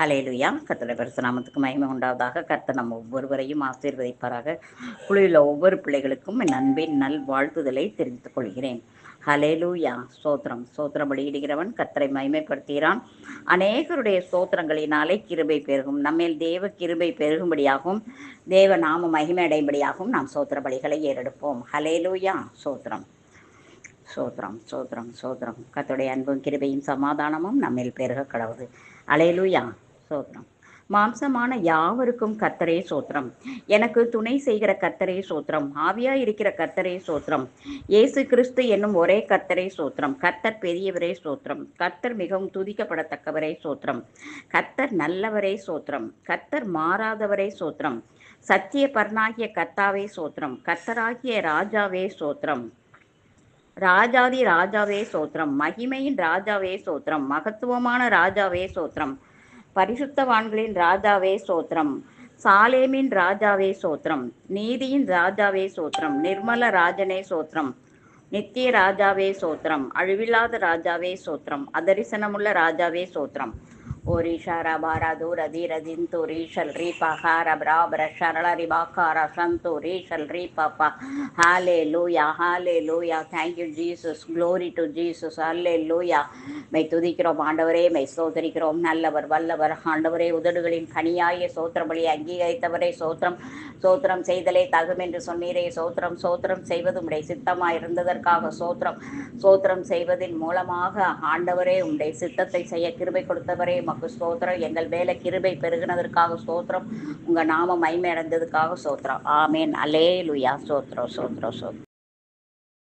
Hallelujah கர்த்தருடைய பரிசுநாமத்துக்கு மகிமை உண்டாவதாக. கர்த்தர் நம்ம ஒவ்வொருவரையும் ஆசீர்வதிப்பாராக. குழுவில் ஒவ்வொரு பிள்ளைகளுக்கும் என் அன்பின் நல் வாழ்த்துதலை தெரிவித்துக் கொள்கிறேன். ஹலேலூயா சோத்திரம் சோத்திரம் வெளியிடுகிறவன் கத்தரை மகிமைப்படுத்துகிறான். அநேகருடைய சோத்திரங்களினாலே கிருபை பெருகும். நம்மேல் தேவ கிருபை பெருகும்படியாகவும் தேவ நாம மகிமை அடையும்படியாகவும் நாம் சோத்திர பலிகளை ஏறெடுப்போம். ஹலேலூயா சோத்திரம் சோத்திரம் சோத்திரம் சோத்திரம் கர்த்தருடைய அன்பும் கிருபையும் சமாதானமும் நம்மில் பெருக கடவுது அலையலூயா சோத்திரம். மாம்சமான யாவருக்கும் கத்தரே சோத்திரம். எனக்கு துணை செய்கிற கத்தரே சோத்திரம். ஆவியா இருக்கிற கத்தரே சோத்திரம். இயேசு கிறிஸ்து என்னும் ஒரே கத்தரே சோத்திரம். கத்தர் பெரியவரே சோத்திரம். கத்தர் மிகவும் துதிக்கப்படத்தக்கவரே சோத்திரம். கத்தர் நல்லவரே சோத்திரம். கத்தர் மாறாதவரே சோத்திரம். சத்திய பர்ணாகிய கத்தாவே சோத்திரம். கர்த்தராகிய ராஜாவே சோத்திரம். ராஜாதி ராஜாவே சோத்திரம். மகிமையின் ராஜாவே சோத்திரம். மகத்துவமான ராஜாவே சோத்திரம். பரிசுத்தவான்களின் ராஜாவே சோத்திரம். சாலேமின் ராஜாவே சோத்திரம். நீதியின் ராஜாவே சோத்திரம். நிர்மல ராஜனே சோத்திரம். நித்திய ராஜாவே சோத்திரம். அழிவில்லாத ராஜாவே சோத்திரம். அதரிசனமுள்ள ராஜாவே சோத்திரம். ஓரிஷார பாராது ரதி ரதிந்து ரீஷல் ரீ பஹார பிராபர சரள ரிபாக்கார சந்து ரீஷல் ரீ பாப்பா hallelujah hallelujah thank you Jesus glory to Jesus hallelujah my துதிக்கிறோம் ஆண்டவரே மை சோதரிக்கிறோம் நல்லவர் வல்லவர் ஆண்டவரே உதடுகளின் கனியாய சோத்திரபலி அங்கீகரித்தவரே சோத்திரம் சோத்திரம் செய்தலே தகும் என்று சொன்னீரே. சோத்திரம் சோத்திரம் செய்வது உடைய சித்தமாய் இருந்ததற்காக சோத்திரம் சோத்திரம் செய்வதன் மூலமாக ஆண்டவரே உடைய சித்தத்தை செய்ய கிருபை கொடுத்தவரே. மக்கு சோத்திரம் எங்கள் வேலை கிருபை பெருகினதற்காக சோத்திரம். உங்க நாம மைமை அடைந்ததுக்காக சோத்திரம். ஆமேன். அலே லுயா சோத்திரம் சோத்திரம் சோத்திரம்.